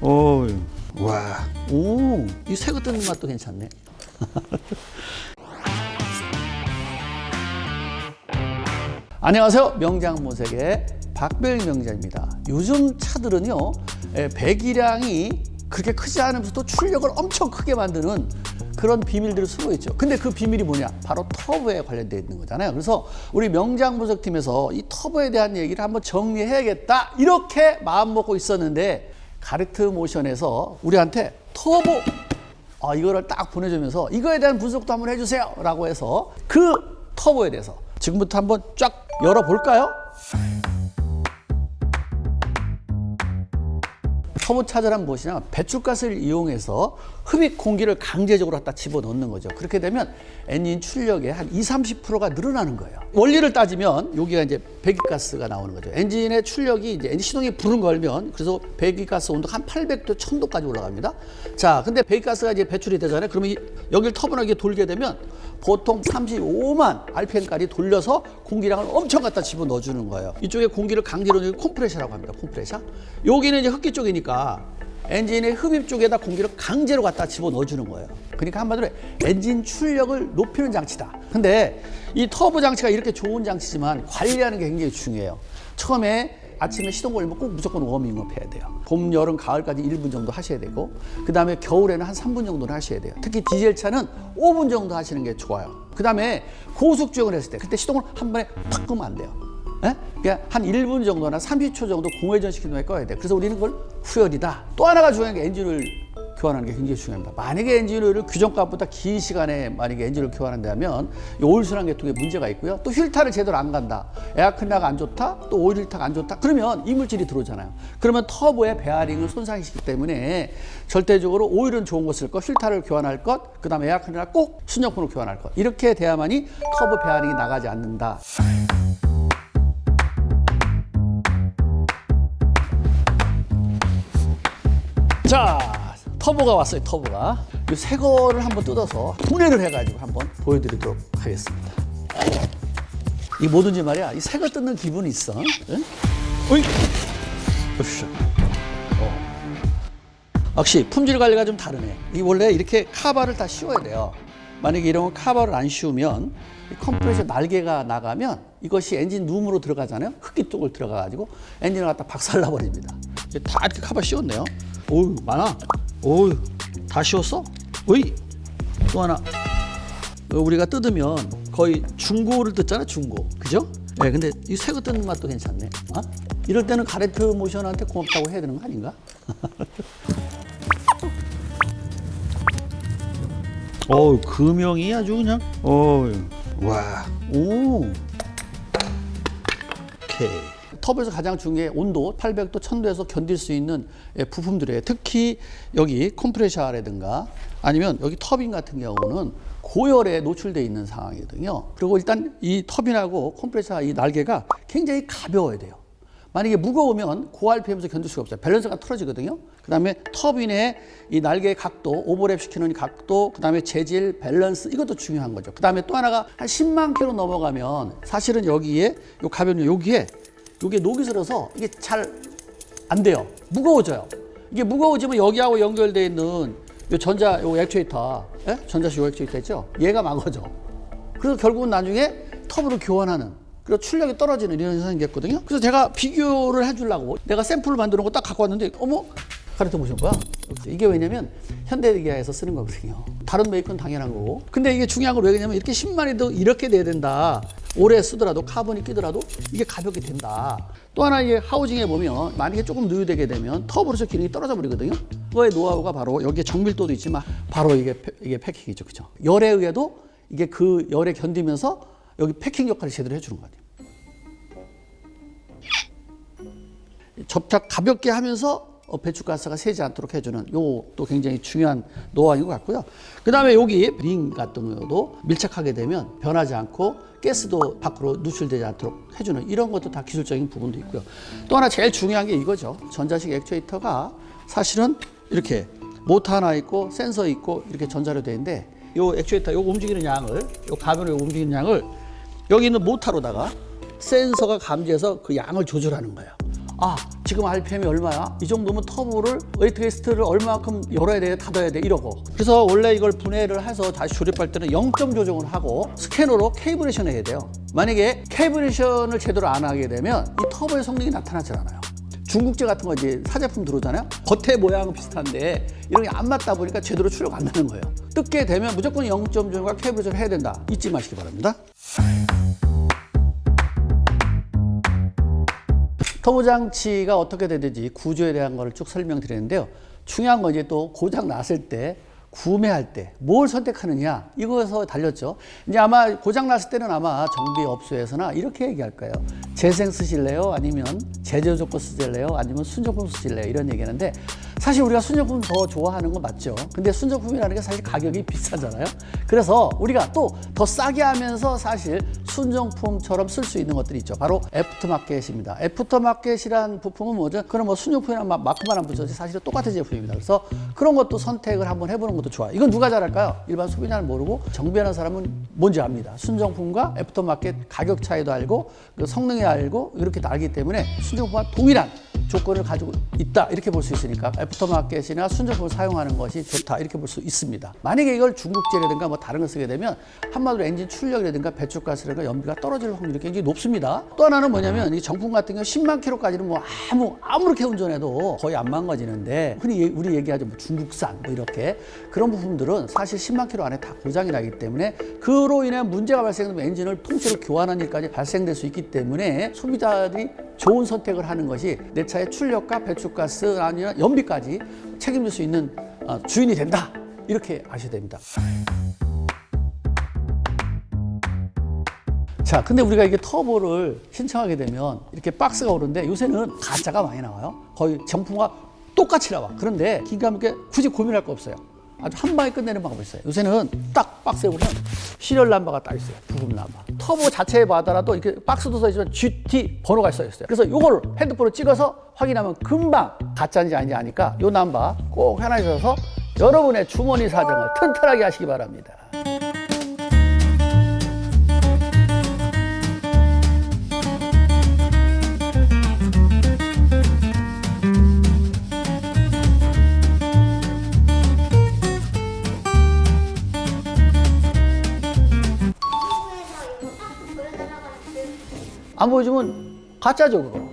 오, 와, 오, 이 새거 뜯는 맛도 괜찮네. 안녕하세요. 명장 모색의 박별 명장입니다. 요즘 차들은요, 에, 배기량이 그렇게 크지 않으면서도 출력을 엄청 크게 만드는 그런 비밀들을 쓰고 있죠. 근데 그 비밀이 뭐냐? 바로 터보에 관련되어 있는 거잖아요. 그래서 우리 명장 분석팀에서 이 터보에 대한 얘기를 한번 정리해야겠다. 이렇게 마음 먹고 있었는데, 가르트 모션에서 우리한테 터보 아, 이거를 딱 보내주면서 이거에 대한 분석도 한번 해주세요. 라고 해서 그 터보에 대해서 지금부터 한번 쫙 열어볼까요? 터보 차저란 무엇이냐? 배출가스를 이용해서 흡입 공기를 강제적으로 갖다 집어넣는 거죠. 그렇게 되면 엔진 출력의 한 20, 30%가 늘어나는 거예요. 원리를 따지면 여기가 이제 배기가스가 나오는 거죠. 엔진의 출력이 이제 엔진 시동이 불은 걸면 그래서 배기가스 온도가 한 800도, 1000도까지 올라갑니다. 자, 근데 배기가스가 이제 배출이 되잖아요. 그러면 이- 여기를 터보나게 돌게 되면 보통 35만 RPM까지 돌려서 공기량을 엄청 갖다 집어 넣어주는 거예요. 이쪽에 공기를 강제로 넣는 컴프레셔라고 합니다. 컴프레셔. 여기는 이제 흡기 쪽이니까 엔진의 흡입 쪽에다 공기를 강제로 갖다 집어 넣어주는 거예요. 그러니까 한마디로 엔진 출력을 높이는 장치다. 근데 이 터보 장치가 이렇게 좋은 장치지만 관리하는 게 굉장히 중요해요. 처음에 아침에 시동 걸리면 꼭 무조건 워밍업 해야 돼요. 봄, 여름, 가을까지 1분 정도 하셔야 되고, 그 다음에 겨울에는 한 3분 정도는 하셔야 돼요. 특히 디젤 차는 5분 정도 하시는 게 좋아요. 그 다음에 고속 주행을 했을 때, 그때 시동을 한 번에 팍 끄면 안 돼요. 예? 그러니까 한 1분 정도나 30초 정도 공회전 시키는 동안 꺼야 돼요. 그래서 우리는 그걸 후열이다. 또 하나가 중요한 게 엔진을 교환하는 게 굉장히 중요합니다. 만약에 엔진오일을 규정값보다 긴 시간에 만약에 엔진을 교환한다면 이 오일 순환 계통에 문제가 있고요. 또 휠타를 제대로 안 간다. 에어컨나가 안 좋다. 또 오일 힐타가 안 좋다. 그러면 이물질이 들어오잖아요. 그러면 터보의 베어링을 손상시키기 때문에 절대적으로 오일은 좋은 거 쓸 것, 휠타를 교환할 것, 그다음에 에어컨이나 꼭 순정품을 교환할 것. 이렇게 돼야만이 터보 베어링이 나가지 않는다. 자, 터보가 왔어요, 터보가. 이 새 거를 한번 뜯어서 분해를 해가지고 한번 보여드리도록 하겠습니다. 이 뭐든지 말이야, 이 새 거 뜯는 기분이 있어. 응? 어이! 으쌰. 어. 역시 품질 관리가 좀 다르네. 이 원래 이렇게 카바를 다 씌워야 돼요. 만약에 이런 카바를 안 씌우면 이 컴프레셔 날개가 나가면 이것이 엔진 룸으로 들어가잖아요. 흡기 쪽을 들어가가지고 엔진을 갖다 박살나 버립니다. 다 이렇게 카바 씌웠네요. 오우 많아. 오우 다 씌웠어? 어이 또 하나. 어, 우리가 뜯으면 거의 중고를 뜯잖아 중고 그죠? 네, 근데 이 새 거 뜯는 맛도 괜찮네. 어? 이럴 때는 가레트 모션한테 고맙다고 해야 되는 거 아닌가? 어 금형이 아주 그냥 어와오 오케이 텁에서 가장 중요해 온도 800도 1000도에서 견딜 수 있는 예, 부품들이에요 특히 여기 컴프레셔라든가 아니면 여기 터빈 같은 경우는 고열에 노출되어 있는 상황이거든요 그리고 일단 이 터빈하고 컴프레셔 이 날개가 굉장히 가벼워야 돼요 만약에 무거우면 고RPM에서 견딜 수가 없어요. 밸런스가 틀어지거든요. 그 다음에 터빈의 이 날개의 각도, 오버랩 시키는 각도, 그 다음에 재질, 밸런스, 이것도 중요한 거죠. 그 다음에 또 하나가 한 10만 킬로 넘어가면 사실은 여기에, 요 가변 여기에, 요게 녹이 슬어서 이게 잘 안 돼요. 무거워져요. 이게 무거워지면 여기하고 연결되어 있는 요 전자, 요 액추에이터, 예? 전자식 요 액추에이터 있죠? 얘가 망가져. 그래서 결국은 나중에 터보를 교환하는 그리고 출력이 떨어지는 이런 현상이 생겼거든요. 그래서 제가 비교를 해주려고 내가 샘플을 만드는 거 딱 갖고 왔는데 어머 가르쳐 보신 거야. 이게 왜냐면 현대기아에서 쓰는 거거든요. 다른 메이커는 당연한 거고. 근데 이게 중요한 건왜 그러냐면 이렇게 10만이도 이렇게 돼야 된다. 오래 쓰더라도 카본이 끼더라도 이게 가볍게 된다. 또 하나 이게 하우징에 보면 만약에 조금 누유되게 되면 터보로서 기능이 떨어져 버리거든요. 그거의 노하우가 바로 여기에 정밀도도 있지만 바로 이게 패- 이게 패킹이죠, 그죠? 열에 의해도 이게 그 열에 견디면서 여기 패킹 역할을 제대로 해주는 거예요. 접착 가볍게 하면서 어, 배출가스가 새지 않도록 해주는 요또 굉장히 중요한 노하우인 것 같고요. 그 다음에 여기 링 같은 경우도 밀착하게 되면 변하지 않고 가스도 밖으로 누출되지 않도록 해주는 이런 것도 다 기술적인 부분도 있고요. 또 하나 제일 중요한 게 이거죠. 전자식 액추에이터가 사실은 이렇게 모터 하나 있고 센서 있고 이렇게 전자로 되어 있는데 요 액추에이터 요 움직이는 양을 요 가변을 움직이는 양을 여기 있는 모터로다가 센서가 감지해서 그 양을 조절하는 거예요. 아 지금 RPM이 얼마야? 이 정도면 터보를 웨이트 게스트를 얼마만큼 열어야 돼, 닫아야 돼 이러고 그래서 원래 이걸 분해를 해서 다시 조립할 때는 0점 조정을 하고 스캐너로 케이브레이션을 해야 돼요. 만약에 케이브레이션을 제대로 안 하게 되면 이 터보의 성능이 나타나질 않아요. 중국제 같은 거 이제 사제품 들어오잖아요. 겉에 모양은 비슷한데 이런 게 안 맞다 보니까 제대로 출력 안 나는 거예요. 뜯게 되면 무조건 0점 조정과 케이브레이션 해야 된다. 잊지 마시기 바랍니다. 터보 장치가 어떻게 되는지 구조에 대한 거를 쭉 설명드리는데요. 중요한 건 이제 또 고장 났을 때 구매할 때 뭘 선택하느냐 이거에서 달렸죠. 이제 아마 고장 났을 때는 아마 정비 업소에서나 이렇게 얘기할 거예요. 재생 쓰실래요? 아니면 제조 조건 쓰실래요? 아니면 순정품 쓰실래요? 이런 얘기하는데 사실 우리가 순정품 더 좋아하는 건 맞죠. 근데 순정품이라는 게 사실 가격이 비싸잖아요. 그래서 우리가 또 더 싸게 하면서 사실 순정품처럼 쓸 수 있는 것들이 있죠. 바로 애프터마켓입니다. 애프터마켓이란 부품은 뭐죠? 그런 뭐 순정품이랑 막 마크만 안 붙여서 사실은 똑같은 제품입니다. 그래서 그런 것도 선택을 한번 해보는 것도 좋아요. 이건 누가 잘 할까요? 일반 소비자는 모르고 정비하는 사람은 뭔지 압니다. 순정품과 애프터마켓 가격 차이도 알고 그 성능이 알고 이렇게 다 알기 때문에 순정품과 동일한 조건을 가지고 있다 이렇게 볼 수 있으니까 애프터마켓이나 순정품을 사용하는 것이 좋다 이렇게 볼 수 있습니다. 만약에 이걸 중국제라든가 뭐 다른 걸 쓰게 되면 한마디로 엔진 출력이라든가 배출가스라든가 연비가 떨어질 확률이 굉장히 높습니다. 또 하나는 뭐냐면 이 정품 같은 경우 10만 킬로까지는 뭐 아무 아무렇게 운전해도 거의 안 망가지는데 흔히 얘- 우리 얘기하죠 뭐 중국산 뭐 이렇게 그런 부품들은 사실 10만 킬로 안에 다 고장이 나기 때문에 그로 인해 문제가 발생되면 엔진을 통째로 교환하는 일까지 발생될 수 있기 때문에 소비자들이 좋은 선택을 하는 것이 내 차의 출력과 배출가스 아니면 연비까지 책임질 수 있는 어, 주인이 된다 이렇게 아셔야 됩니다. 자, 근데 우리가 이게 터보를 신청하게 되면 이렇게 박스가 오는데 요새는 가짜가 많이 나와요. 거의 정품과 똑같이 나와. 그런데 막히게 굳이 고민할 거 없어요. 아주 한 방에 끝내는 방법이 있어요. 요새는 딱 박스에 보면 시리얼 넘버가 딱 있어요. 부품 넘버. 터보 자체에 봐더라도 이렇게 박스도 써 있지만 GT 번호가 써 있어요. 그래서 이걸 핸드폰으로 찍어서 확인하면 금방 가짜인지 아닌지 아니까 요 넘버 꼭 해놔주셔서 여러분의 주머니 사정을 튼튼하게 하시기 바랍니다. 안 보여주면 가짜죠 그거.